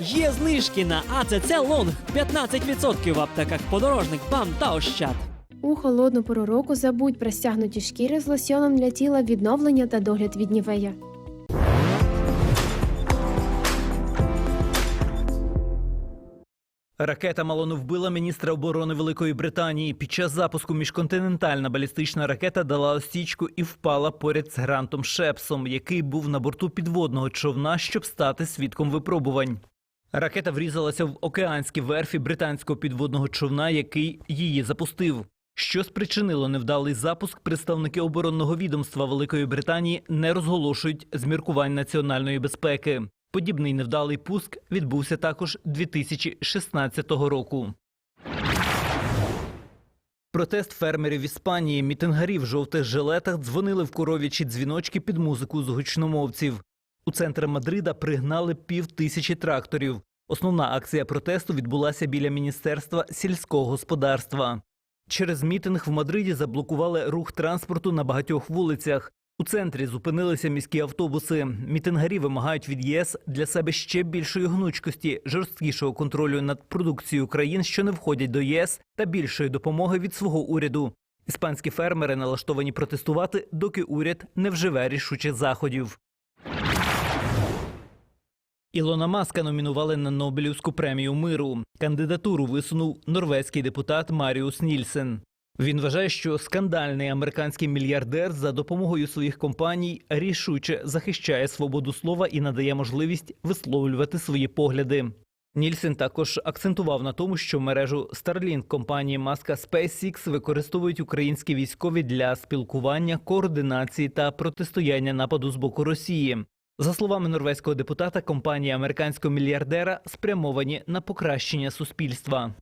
Є знижки на АЦЦ Лонг 15% в аптеках подорожник, БАМ та Ощад. У холодну пору року забудь про стягнуті шкіри з лосьоном для тіла відновлення та догляд від нівея. Ракета мало не вбила міністра оборони Великої Британії. Під час запуску міжконтинентальна балістична ракета дала осічку і впала поряд з Грантом Шепсом, який був на борту підводного човна, щоб стати свідком випробувань. Ракета врізалася в океанські верфі британського підводного човна, який її запустив. Що спричинило невдалий запуск, представники оборонного відомства Великої Британії не розголошують з міркувань національної безпеки. Подібний невдалий пуск відбувся також 2016 року. Протест фермерів Іспанії, мітингарі в жовтих жилетах дзвонили в коров'ячі дзвіночки під музику з гучномовців. У центр Мадрида пригнали пів тисячі тракторів. Основна акція протесту відбулася біля міністерства сільського господарства. Через мітинг в Мадриді заблокували рух транспорту на багатьох вулицях. У центрі зупинилися міські автобуси. Мітингарі вимагають від ЄС для себе ще більшої гнучкості, жорсткішого контролю над продукцією країн, що не входять до ЄС, та більшої допомоги від свого уряду. Іспанські фермери налаштовані протестувати, доки уряд не вживе рішучих заходів. Ілона Маска номінували на Нобелівську премію миру. Кандидатуру висунув норвезький депутат Маріус Нільсен. Він вважає, що скандальний американський мільярдер за допомогою своїх компаній рішуче захищає свободу слова і надає можливість висловлювати свої погляди. Нільсен також акцентував на тому, що мережу Starlink компанії Маска SpaceX використовують українські військові для спілкування, координації та протистояння нападу з боку Росії. За словами норвезького депутата, компанії американського мільярдера спрямовані на покращення суспільства.